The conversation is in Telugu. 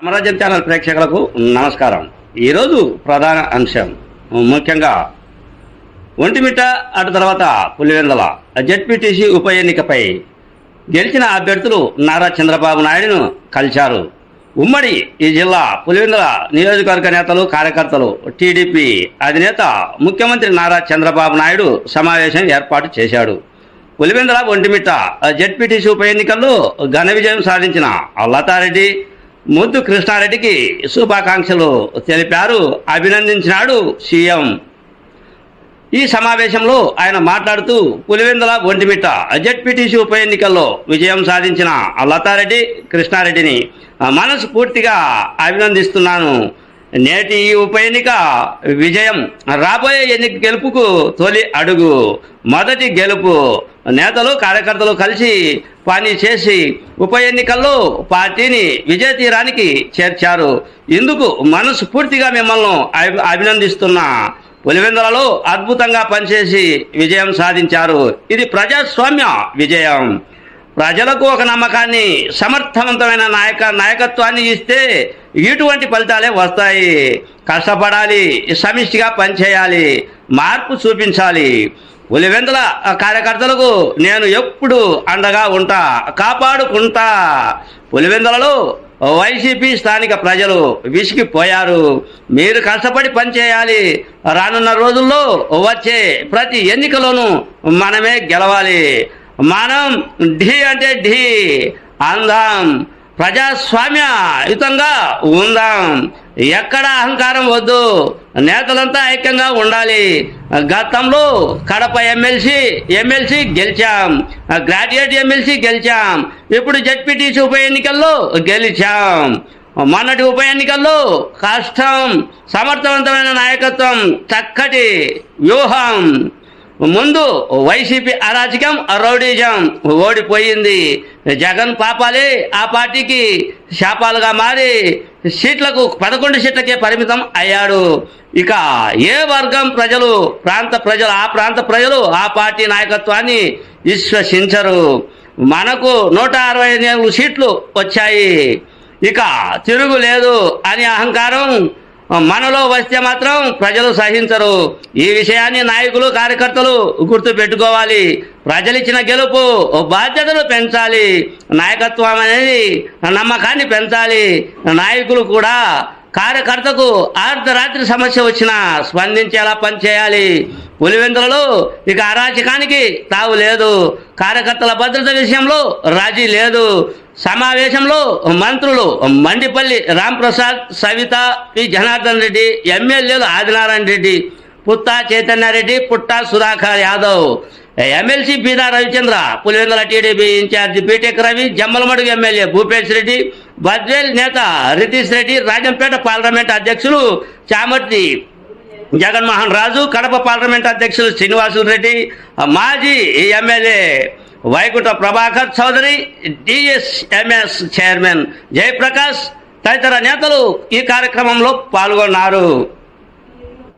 అమరాజ్యం ఛానల్ ప్రేక్షకులకు నమస్కారం. ఈరోజు ప్రధాన అంశం ముఖ్యంగా ఒంటిమిట్ట అటు తర్వాత పులివెందల. జెడ్పీటీసీ ఉప ఎన్నికపై గెలిచిన అభ్యర్థులు నారా చంద్రబాబు నాయుడును కలిశారు. ఉమ్మడి ఈ జిల్లా పులివెందుల నియోజకవర్గ నేతలు కార్యకర్తలు టీడీపీ అధినేత ముఖ్యమంత్రి నారా చంద్రబాబు నాయుడు సమావేశం ఏర్పాటు చేశాడు. పులివెందుల ఒంటిమిట్ట జెడ్పీటీసీ ఉప ఎన్నికల్లో ఘన విజయం సాధించిన లతారెడ్డి ముద్దు కృష్ణారెడ్డికి శుభాకాంక్షలు తెలిపారు అభినందించినాడు సీఎం. ఈ సమావేశంలో ఆయన మాట్లాడుతూ పులివెందుల ఒంటిమిట్ట జెడ్పీటీసీ ఉప ఎన్నికల్లో విజయం సాధించిన లతారెడ్డి కృష్ణారెడ్డిని మనస్ఫూర్తిగా అభినందిస్తున్నాను. నేటి ఈ ఉప ఎన్నిక విజయం రాబోయే ఎన్నిక గెలుపుకు తొలి అడుగు మొదటి గెలుపు. నేతలు కార్యకర్తలు కలిసి పని చేసి ఉప ఎన్నికల్లో పార్టీని విజయ తీరానికి చేర్చారు. ఇందుకు మనస్ఫూర్తిగా మిమ్మల్ని అభి- అభినందిస్తున్నా. పులివెందులలో అద్భుతంగా పనిచేసి విజయం సాధించారు. ఇది ప్రజాస్వామ్య విజయం. ప్రజలకు ఒక నమ్మకాన్ని సమర్థవంతమైన నాయక నాయకత్వాన్ని ఇస్తే ఇటువంటి ఫలితాలే వస్తాయి. కష్టపడాలి సమిష్టిగా పనిచేయాలి మార్పు చూపించాలి. పులివెందుల కార్యకర్తలకు నేను ఎప్పుడు అండగా ఉంటా కాపాడుకుంటా. పులివెందులలో వైసీపీ స్థానిక ప్రజలు విసిగిపోయారు. మీరు కష్టపడి పనిచేయాలి. రానున్న రోజుల్లో వచ్చే ప్రతి ఎన్నికలోనూ మనమే గెలవాలి. మనం ఢీ అంటే ఢీ. అందాం. ప్రజాస్వామ్యయుతంగా ఉందాం. ఎక్కడ అహంకారం వద్దు. నేతలంతా ఐక్యంగా ఉండాలి. గతంలో కడప ఎమ్మెల్సీ ఎమ్మెల్సీ గెలిచాం. గ్రాడ్యుయేట్ ఎమ్మెల్సీ గెలిచాం. ఇప్పుడు జడ్పీటీసీ ఉప ఎన్నికల్లో గెలిచాం. మొన్నటి ఉప ఎన్నికల్లో కష్టం సమర్థవంతమైన నాయకత్వం చక్కటి వ్యూహం. ముందు వైసీపీ అరాచకం రౌడీజం ఓడిపోయింది. జగన్ పాపాలే ఆ పార్టీకి శాపాలుగా మారి సీట్లకు పదకొండు సీట్లకే పరిమితం అయ్యాడు. ఇక ఏ వర్గం ప్రజలు ప్రాంత ప్రజలు ఆ ప్రాంత ప్రజలు ఆ పార్టీ నాయకత్వాన్ని విశ్వసించరు. మనకు నూట అరవై నాలుగు సీట్లు వచ్చాయి. ఇక తిరుగు లేదు అని అహంకారం మనలో వస్తే మాత్రం ప్రజలు సహించరు. ఈ విషయాన్ని నాయకులు కార్యకర్తలు గుర్తు పెట్టుకోవాలి ప్రజలిచ్చిన గెలుపు బాధ్యతలు పెంచాలి. నాయకత్వం అనేది నమ్మకాన్ని పెంచాలి. నాయకులు కూడా కార్యకర్తకు అర్ధరాత్రి సమస్య వచ్చినా స్పందించేలా పనిచేయాలి. పులివెందులలో ఇక అరాచకానికి తావు లేదు. కార్యకర్తల భద్రత విషయంలో రాజీ లేదు. సమావేశంలో మంత్రులు మండిపల్లి రాంప్రసాద్ సవిత పి. జనార్దన్ రెడ్డి ఎమ్మెల్యేలు Adinarayana Reddy Putta Chaitanya Reddy Putta Sudhakar Yadav. MLC Beeda Ravichandra Pulivendula TDP in charge BTech Ravi Jammalamadugu MLA Bhupesh Reddy Badvel నేత రితీష్ రెడ్డి రాజంపేట పార్లమెంట్ అధ్యక్షులు చామర్తి జగన్మోహన్ రాజు కడప పార్లమెంట్ అధ్యక్షులు శ్రీనివాసులు రెడ్డి మాజీ MLA Vaikunta Prabhakar Chowdary DSMS chairman Jayaprakash తదితర నేతలు ఈ కార్యక్రమంలో పాల్గొన్నారు.